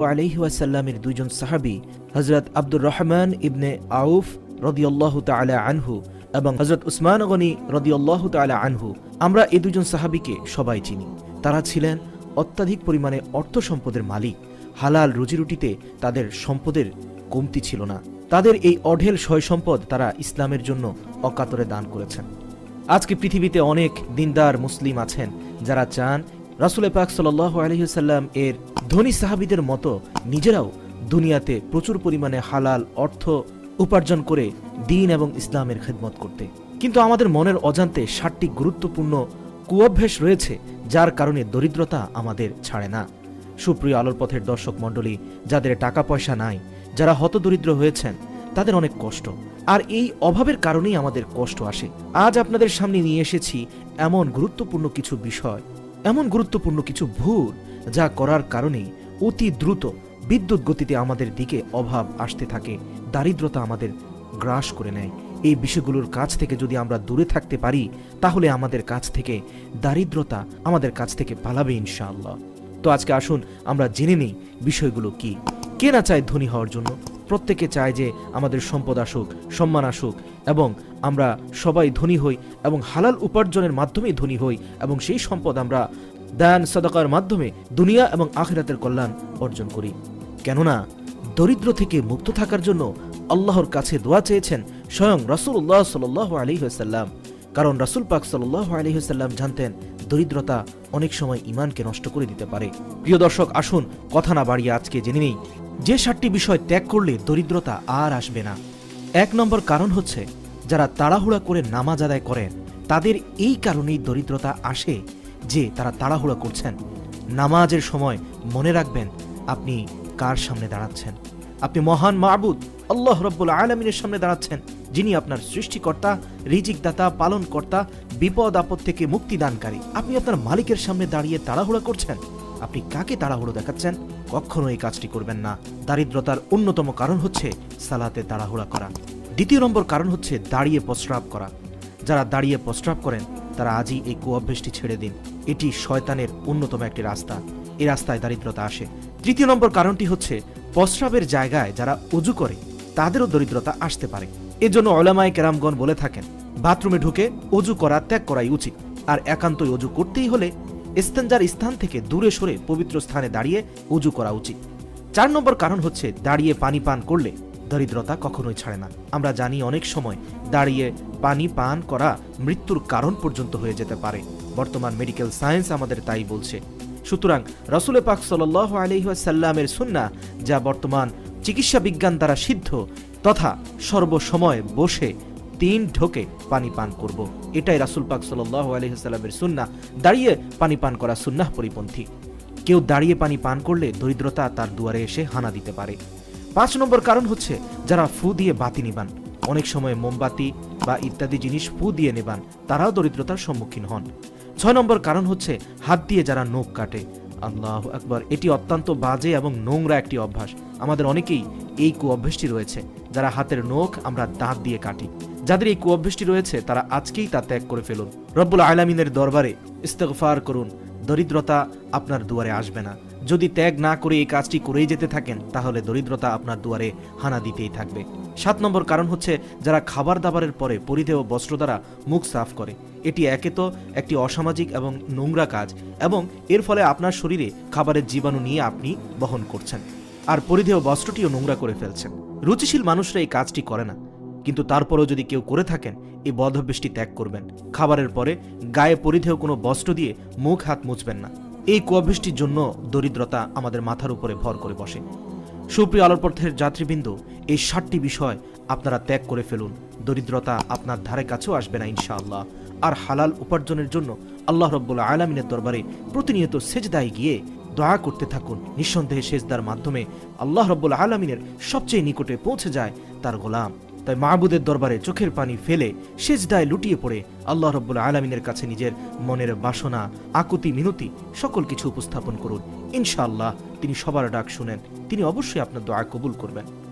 আলহিহাসাল্লামের দুইজন সাহাবি হজরত আব্দুর রহমান ইবনে আউফ রদিয়াল্লাহ তালা আনহু এবং হজরত উসমান গনি রদিয়াল্লাহ তালা আনহু, আমরা এই দুজন সাহাবিকে সবাই চিনি। তারা ছিলেন অত্যাধিক পরিমাণে অর্থ সম্পদের মালিক। হালাল রুজিরুটিতে তাদের সম্পদের কমতি ছিল না। তাদের এই অঢেল সয় সম্পদ তারা ইসলামের জন্য অকাতরে দান করেছেন। আজকে পৃথিবীতে অনেক দিনদার মুসলিম আছেন যারা চান রাসুল পাক সাল আলহিসাল্লাম এর ধনী সাহাবিদের মতো নিজেরাও দুনিয়াতে প্রচুর পরিমাণে হালাল অর্থ উপার্জন করে দিন এবং ইসলামের খেদমত করতে। কিন্তু আমাদের মনের অজান্তে ষাটটি গুরুত্বপূর্ণ কুঅভ্যাস রয়েছে, যার কারণে দরিদ্রতা আমাদের ছাড়ে না। সুপ্রিয় আলোর পথের দর্শক মণ্ডলী, যাদের টাকা পয়সা নাই, যারা হতদরিদ্র হয়েছেন, তাদের অনেক কষ্ট। আর এই অভাবের কারণেই আমাদের কষ্ট আসে। আজ আপনাদের সামনে নিয়ে এসেছি এমন গুরুত্বপূর্ণ কিছু বিষয়। এমন গুরুত্বপূর্ণ কিছু ভুল যা করার কারণেই অতি দ্রুত বিদ্যুৎ গতিতে আমাদের দিকে অভাব আসতে থাকে, দারিদ্রতা আমাদের গ্রাস করে নেয়। এই বিষয়গুলোর কাছ থেকে যদি আমরা দূরে থাকতে পারি, তাহলে আমাদের কাছ থেকে দারিদ্রতা আমাদের কাছ থেকে পালাবে ইনশাআল্লাহ। তো আজকে আসুন আমরা জেনে নেই বিষয়গুলো কি। কে না চায় ধনী হওয়ার জন্য? প্রত্যেকে চায় যে আমাদের সম্পদ আসুক, সম্মান আসুক, এবং আমরা সবাই ধনী হই এবং হালাল উপার্জনের মাধ্যমেই ধনী হই এবং সেই সম্পদ আমরা দান, সদকার মাধ্যমে দুনিয়া এবং আখিরাতের কল্যাণ অর্জন করি। কেননা দরিদ্র থেকে মুক্ত থাকার জন্য আল্লাহর কাছে দোয়া চেয়েছেন স্বয়ং রাসূলুল্লাহ সাল্লাহ আলহিহাসাল্লাম কারণ রাসূল পাক সাল্লাহ আলহিহাসাল্লাম জানতেন দরিদ্রতা অনেক সময় ইমানকে নষ্ট করে দিতে পারে। প্রিয় দর্শক, আসুন কথা না বাড়িয়ে আজকে জেনে নেই যে সাতটি বিষয় ত্যাগ করলে দরিদ্রতা আর আসবে না। এক নম্বর কারণ হচ্ছে, যারা তাড়াহুড়া করে নামাজ আদায় করেন, তাদের এই কারণেই দরিদ্রতা আসে যে তারা তাড়াহুড়া করছেন। নামাজের সময় মনে রাখবেন, আপনি কার সামনে দাঁড়াচ্ছেন? আপনি মহান মাহবুদ আল্লাহ রব্বুল আলমিনের সামনে দাঁড়াচ্ছেন, যিনি আপনার সৃষ্টিকর্তা, রিজিকদাতা, পালনকর্তা, বিপদ আপদ থেকে মুক্তিদানকারী আপনি আপনার মালিকের সামনে দাঁড়িয়ে তাড়াহুড়া করছেন? আপনি কাকে তাড়াহুড়ো দেখাচ্ছেন? কখনো এই কাজটি করবেন না। দারিদ্রতার অন্যতম কারণ হচ্ছে সালাতে তাড়াহুড়া করা। দ্বিতীয় নম্বর কারণ হচ্ছে দাঁড়িয়ে প্রস্রাব করা। যারা দাঁড়িয়ে প্রস্রাব করেন, তারা আজই এই কুঅভ্যাসটি ছেড়ে দিন। এটি শয়তানের অন্যতম একটি রাস্তা। এ রাস্তায় দারিদ্রতা আসে। তৃতীয় নম্বর কারণটি হচ্ছে প্রস্রাবের জায়গায় যারা উজু করে, তাদেরও দরিদ্রতা আসতে পারে। এজন্য ওলামায় কেরামগণ বলে থাকেন, বাথরুমে ঢুকে অজু করা, ত্যাগ করাই উচিত। আর একান্তই অজু করতেই হলে ইস্তেঞ্জার স্থান থেকে দূরে সরে পবিত্র স্থানে দাঁড়িয়ে উজু করা উচিত। চার নম্বর কারণ হচ্ছে দাঁড়িয়ে পানি পান করলে দরিদ্রতা কখনোই ছাড়ে না। আমরা জানি অনেক সময় দাঁড়িয়ে পানি পান করা মৃত্যুর কারণ পর্যন্ত হয়ে যেতে পারে। বর্তমান মেডিকেল সায়েন্স আমাদের তাই বলছে। সুতরাং রসুল পাক সাল আলহিহাসাল্লামের সুন্না যা বর্তমান চিকিৎসা বিজ্ঞান দ্বারা সিদ্ধ তথা সর্বসময় বসে তিন ঢোকে পানি পান করব। এটাই রাসুল পাক সাল্লাহ আলহিহাস্লামের সুন্না। দাঁড়িয়ে পানি পান করা সুন্নাহ পরিপন্থী। কেউ দাঁড়িয়ে পানি পান করলে দরিদ্রতা তার দুয়ারে এসে হানা দিতে পারে। পাঁচ নম্বর কারণ হচ্ছে যারা ফু দিয়ে বাতি নিবান। অনেক সময় মোমবাতি বা ইত্যাদি জিনিস ফু দিয়ে নেবান, তারাও দরিদ্রতার সম্মুখীন হন। ছয় নম্বর কারণ হচ্ছে হাত দিয়ে যারা নখ কাটে। আল্লাহ একবার এটি অত্যন্ত বাজে এবং নোংরা একটি অভ্যাস। আমাদের অনেকেই এই কু অভ্যাসটি রয়েছে। যারা হাতের নখ আমরা দাঁত দিয়ে কাটি। যাদের এই কু অভ্যাসটি রয়েছে, তারা আজকেই তা ত্যাগ করে ফেলুন। রব্বুল আলামিনের দরবারে ইস্তফার করুন। দরিদ্রতা আপনার দুয়ারে আসবে না। যদি ত্যাগ না করে এই কাজটি করেই যেতে থাকেন, তাহলে দরিদ্রতা আপনার দুয়ারে হানা দিতেই থাকবে। সাত নম্বর কারণ হচ্ছে, যারা খাবার দাবারের পরে পরিধেয় বস্ত্র দ্বারা মুখ সাফ করে, এটি একে তো একটি অসামাজিক এবং নোংরা কাজ, এবং এর ফলে আপনার শরীরে খাবারের জীবাণু নিয়ে আপনি বহন করছেন, আর পরিধেয় বস্ত্রটিও নোংরা করে ফেলছেন। রুচিশীল মানুষরা এই কাজটি করে না। কিন্তু তারপরেও যদি কেউ করে থাকেন, এই বদভ্যেসটি ত্যাগ করবেন। খাবারের পরে গায়ে পরিধেয় কোনো বস্ত্র দিয়ে মুখ হাত মুছবেন না। এই কুয়াভ্যেসটির জন্য দরিদ্রতা আমাদের মাথার উপরে ভর করে বসে। সুপ্রিয় আলোরপথের যাত্রীবৃন্দ, এই ষাটটি বিষয় আপনারা ত্যাগ করে ফেলুন। দরিদ্রতা আপনার ধারে কাছেও আসবে না, ইনশাআল্লাহ। আর হালাল উপার্জনের জন্য আল্লাহ রব্বুল আলমিনের দরবারে প্রতিনিয়ত সেজদায় গিয়ে দয়া করতে থাকুন। নিঃসন্দেহে সেজদার মাধ্যমে আল্লাহ রব্বুল আলমিনের সবচেয়ে নিকটে পৌঁছে যায় তার গোলাম। তাই মাহবুদের দরবারে চোখের পানি ফেলে সেজদায় লুটিয়ে পড়ে আল্লাহ রব্বুল আলমিনের কাছে নিজের মনের বাসনা, আকুতি, মিনতি সকল কিছু উপস্থাপন করুন। ইনশাআল্লাহ তিনি সবার ডাক শুনেন। তিনি অবশ্যই আপনার দোয়া কবুল করবেন।